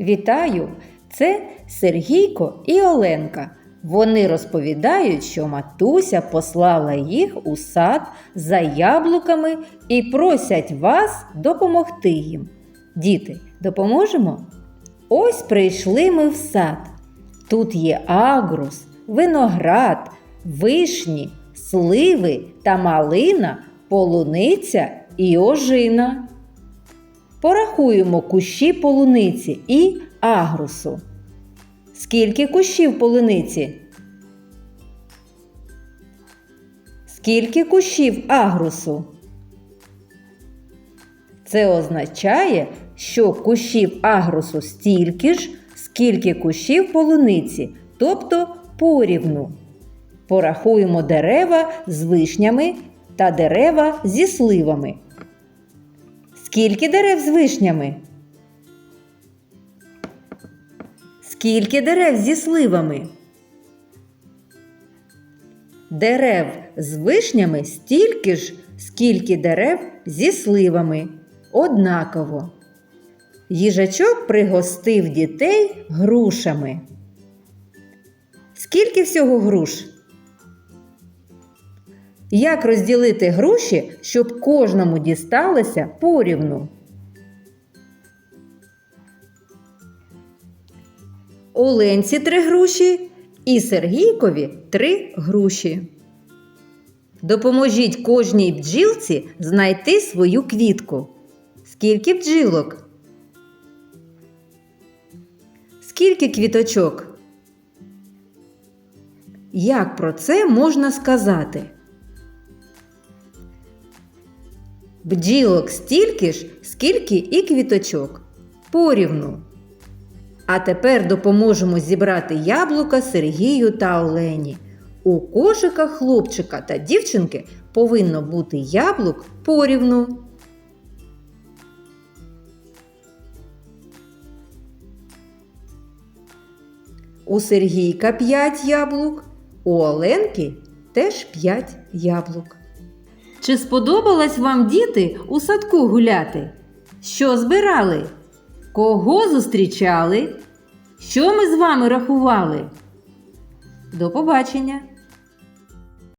Вітаю! Це Сергійко і Оленка. Вони розповідають, що матуся послала їх у сад за яблуками і просять вас допомогти їм. Діти, допоможемо? Ось прийшли ми в сад. Тут є агрус, виноград, вишні, сливи та малина, полуниця і ожина. Порахуємо кущі полуниці і агрусу. Скільки кущів полуниці? Скільки кущів агрусу? Це означає, що кущів агрусу стільки ж, скільки кущів полуниці, тобто порівну. Порахуємо дерева з вишнями та дерева зі сливами. Скільки дерев з вишнями? Скільки дерев зі сливами? Дерев з вишнями стільки ж, скільки дерев зі сливами. Однаково. Їжачок пригостив дітей грушами. Скільки всього груш? Як розділити груші, щоб кожному дісталося порівну? Оленці три груші і Сергійкові три груші. Допоможіть кожній бджілці знайти свою квітку. Скільки бджілок? Скільки квіточок? Як про це можна сказати? Бджілок стільки ж, скільки і квіточок. Порівну. А тепер допоможемо зібрати яблука Сергію та Олені. У кошиках хлопчика та дівчинки повинно бути яблук порівну. У Сергійка 5 яблук, у Оленки теж 5 яблук. Чи сподобалось вам діти у садку гуляти? Що збирали? Кого зустрічали? Що ми з вами рахували? До побачення!